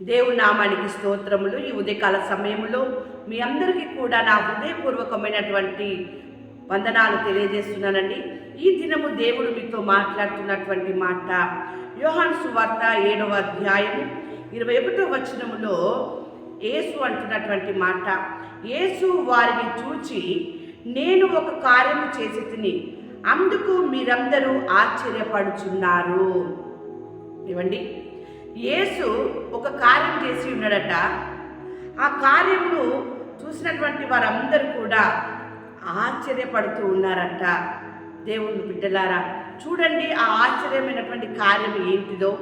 దేవుని నామానికి స్తోత్రములు. ఈ ఉదయకాల సమయంలో మీ అందరికీ కూడా నా హృదయపూర్వకమైనటువంటి వందనాలు తెలియజేస్తున్నానండి. ఈ దినము దేవుడు మీతో మాట్లాడుతున్నటువంటి మాట. యోహాన్ సువార్త ఏడవ అధ్యాయం ఇరవై ఒకటో వచనములో యేసు అంటున్నటువంటి మాట. యేసు వారిని చూచి నేను ఒక కార్యము చేసి తిని అందుకు మీరందరూ ఆశ్చర్యపడుచున్నారు. ఇవ్వండి యేసు ఒక కార్యం చేసి ఉన్నాడట. ఆ కార్యమును చూసినటువంటి వారందరూ కూడా ఆశ్చర్యపడుతూ ఉన్నారట. దేవుని బిడ్డలారా చూడండి ఆ ఆశ్చర్యమైనటువంటి కార్యం ఏంటిదో.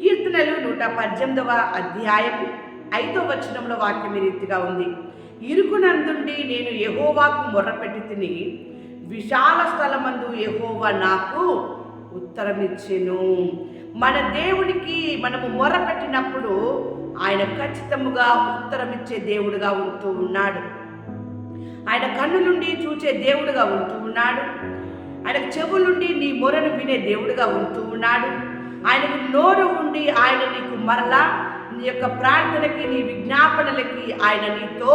కీర్తనలు నూట పద్దెనిమిదవ అధ్యాయం ఐదో వచనంలో వాక్యం రీతిగా ఉంది. ఇరుకునందుండి నేను యహోవాకు మొర్రపెట్టి తిని విశాల స్థలమందు యహోవా నాకు ఉత్తరమిచ్చెను. మన దేవునికి మనము మొరపెట్టినప్పుడు ఆయన ఖచ్చితముగా ఉత్తరమిచ్చే దేవుడుగా ఉంటూ ఉన్నాడు. ఆయన కన్నులుండి చూచే దేవుడుగా ఉంటూ ఉన్నాడు. ఆయనకు చెవులుండి నీ మొరను వినే దేవుడుగా ఉంటూ ఉన్నాడు. ఆయనకు నోరు ఉండి ఆయన నీకు మరలా నీ యొక్క ప్రార్థనకి నీ విజ్ఞాపనలకి ఆయన నీతో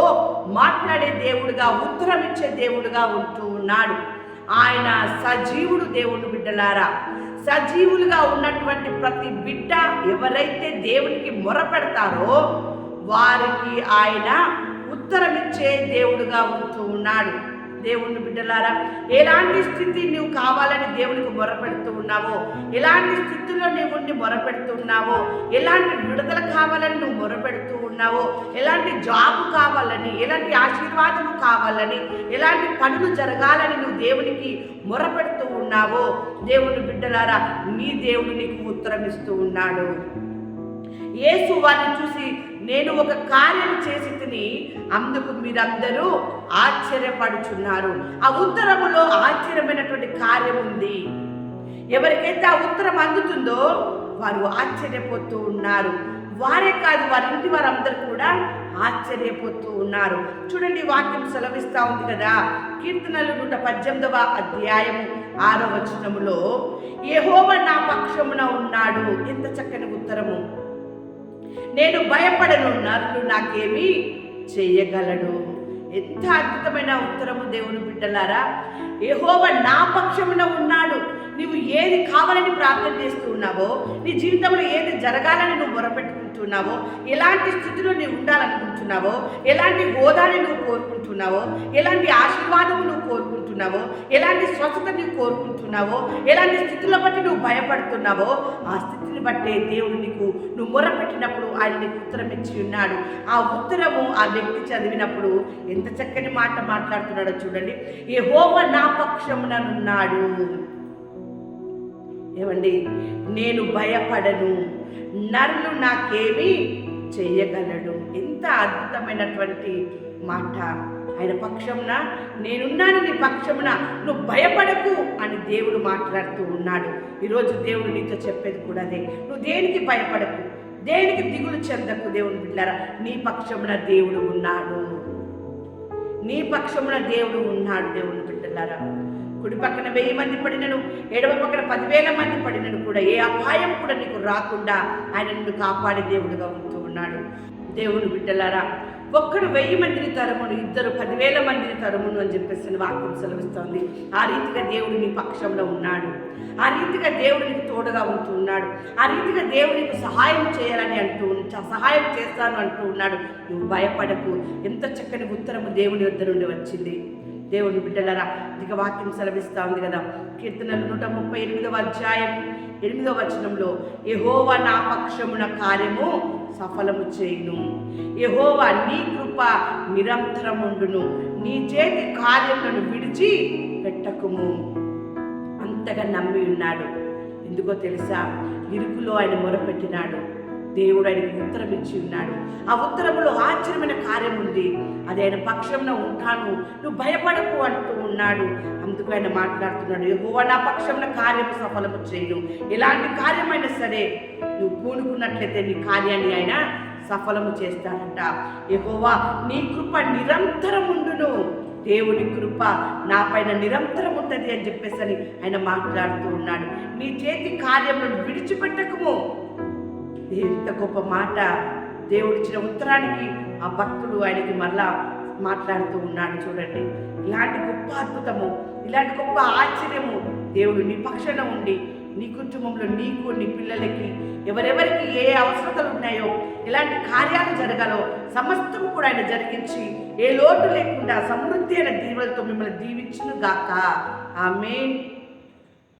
మాట్లాడే దేవుడుగా ఉత్తరం ఇచ్చే దేవుడుగా ఉంటూ ఉన్నాడు. ఆయన సజీవుడు దేవుని బిడ్డలారా. సజీవులుగా ఉన్నటువంటి ప్రతి బిడ్డ ఎవరైతే దేవునికి మొరపెడతారో వారికి ఆయన ఉత్తరమిచ్చే దేవుడుగా ఉంటూ ఉన్నాడు. దేవుని బిడ్డలారా? ఎలాంటి స్థితి నువ్వు కావాలని దేవునికి మొరపెడుతూ ఉన్నావో? ఎలాంటి స్థితిలో నీవు ఉండి మొరపెడుతూ ఉన్నావో? ఎలాంటి విడుదల కావాలని నువ్వు మొరపెడుతూ ఉన్నావో? ఎలాంటి జాబ్ కావాలని ఎలాంటి ఆశీర్వాదం కావాలని ఎలాంటి పనులు జరగాలని నువ్వు దేవునికి మొరపెడుతూ ఉన్నావో? దేవుని బిడ్డలారా నీ దేవుడు నీకు ఉత్తరం ఇస్తూ ఉన్నాడు. యేసు వారిని చూసి నేను ఒక కార్యం చేసి తిని అందుకు మీరందరూ ఆశ్చర్యపడుచున్నారు. ఆ ఉత్తరములో ఆశ్చర్యమైనటువంటి కార్యం ఉంది. ఎవరికైతే ఆ ఉత్తరం అందుతుందో వారు ఆశ్చర్యపోతూ ఉన్నారు. వారే కాదు వారి ఇంటి వారందరూ కూడా ఆశ్చర్యపోతూ ఉన్నారు. చూడండి వాక్యం సెలవిస్తూ ఉంది కదా. కీర్తనలు నూట పద్దెనిమిదవ అధ్యాయం ఆరో వచనములో ఏహోవ నా పక్షమున ఉన్నాడు. ఎంత చక్కని ఉత్తరము. నేను భయపడను. నరులు నాకేమి చేయగలడు. ఎంత అద్భుతమైన ఉత్తరము దేవుని బిడ్డలారా. ఏహోవ నా పక్షమున ఉన్నాడు. నువ్వు ఏది కావాలని ప్రార్థన చేస్తూ ఉన్నావో నీ జీవితంలో ఏది జరగాలని నువ్వు మొరపెట్టుకుంటున్నావో ఎలాంటి స్థితిలో నీవు ఉండాలనుకుంటున్నావో ఎలాంటి హోదాని నువ్వు కోరుకుంటున్నావో ఎలాంటి ఆశీర్వాదము నువ్వు కోరుకుంటున్నావో? ఎలాంటి స్వచ్ఛత నువ్వు కోరుకుంటున్నావో? ఎలాంటి స్థితుల బట్టి నువ్వు భయపడుతున్నావో? ఆ స్థితిని బట్టే దేవుడు నీకు నువ్వు మొరపెట్టినప్పుడు ఆయన నీకు ఉత్తరం ఇచ్చి ఉన్నాడు. ఆ ఉత్తరము ఆ వ్యక్తి చదివినప్పుడు ఎంత చక్కని మాట మాట్లాడుతున్నాడో చూడండి. ఏ హోమ నా పక్షముననున్నాడు. ఏమండి? నేను భయపడను. నరులు నాకేమీ చేయగలడు. ఎంత అద్భుతమైనటువంటి మాట. ఆయన పక్షమున నేనున్నాను నీ పక్షమున నువ్వు భయపడకు అని దేవుడు మాట్లాడుతూ ఉన్నాడు. ఈరోజు దేవుడు నీతో చెప్పేది కూడా అదే. నువ్వు దేనికి భయపడకు? దేనికి దిగులు చెందకు దేవుని బిడ్డారా? నీ పక్షమున దేవుడు ఉన్నాడు. నీ పక్షమున దేవుడు ఉన్నాడు దేవుని బిడ్డలారా కుడి పక్కన వెయ్యి మంది పడినను ఎడమ పక్కన పదివేల మంది పడినను కూడా ఏ అపాయం కూడా నీకు రాకుండా ఆయన నిన్ను కాపాడే దేవుడుగా ఉంటూ ఉన్నాడు. దేవుని బిడ్డలారా ఒక్కడు వెయ్యి మందిని తరమును ఇద్దరు పదివేల మందిని తరమును అని చెప్పేసి వాక్యం సెలవిస్తోంది. ఆ రీతిగా దేవుడు నీ పక్షంలో ఉన్నాడు. ఆ రీతిగా దేవుడు నీకు తోడుగా ఉంటూ ఉన్నాడు. ఆ రీతిగా దేవుడు నీకు సహాయం చేయాలని అంటూ సహాయం చేస్తాను అంటూ ఉన్నాడు. నువ్వు భయపడకు. ఎంత చక్కని ఉత్తరము దేవుని వద్ద నుండి వచ్చింది. దేవుని బిడ్డలరా ఇక వాక్యం సెలవిస్తూ ఉంది కదా. కీర్తనలు నూట ముప్పై ఎనిమిదవ అధ్యాయం ఎనిమిదవ వచనంలో యహోవా నా పక్షమున కార్యము సఫలము చేయును. యహోవా నీ కృప నిరంతరముండును. నీ చేతి కార్యములను విడిచి పెట్టకుము. అంతగా నమ్మి ఉన్నాడు. ఎందుకో తెలుసా? ఇరుకులో ఆయన మొరపెట్టినాడు. దేవుడు ఆయనకు ఉత్తరం ఇచ్చి ఉన్నాడు. ఆ ఉత్తరములో ఆశ్చర్యమైన కార్యం ఉంది. అది ఆయన పక్షంలో ఉంటాను. నువ్వు భయపడకు అంటూ ఉన్నాడు. అందుకు ఆయన మాట్లాడుతున్నాడు. యెహోవా నా పక్షంలో కార్యం సఫలము చేయను. ఎలాంటి కార్యమైనా సరే నువ్వు పూనుకున్నట్లయితే నీ కార్యాన్ని ఆయన సఫలము చేస్తాడంట. ఎహోవా నీ కృప నిరంతరం ఉండును. దేవుని కృప నా పైన నిరంతరం ఉంటుంది అని చెప్పేసి అని ఆయన మాట్లాడుతూ ఉన్నాడు. నీ చేతి కార్యములను విడిచిపెట్టకము. ఎంత గొప్ప మాట దేవుడిచ్చిన ఉత్తరానికి ఆ భక్తుడు ఆయనకి మరలా మాట్లాడుతూ ఉన్నాడు చూడండి. ఇలాంటి గొప్ప అద్భుతము ఇలాంటి గొప్ప ఆశ్చర్యము దేవుడు నీ ఉండి నీ కుటుంబంలో నీకు నీ పిల్లలకి ఎవరెవరికి ఏ అవసరతలు ఉన్నాయో ఎలాంటి కార్యాలు జరగాలో సమస్తము కూడా ఆయన జరిగించి ఏ లోటు లేకుండా సమృద్ధి అయిన దీవులతో మిమ్మల్ని దీవించును గాక మెయిన్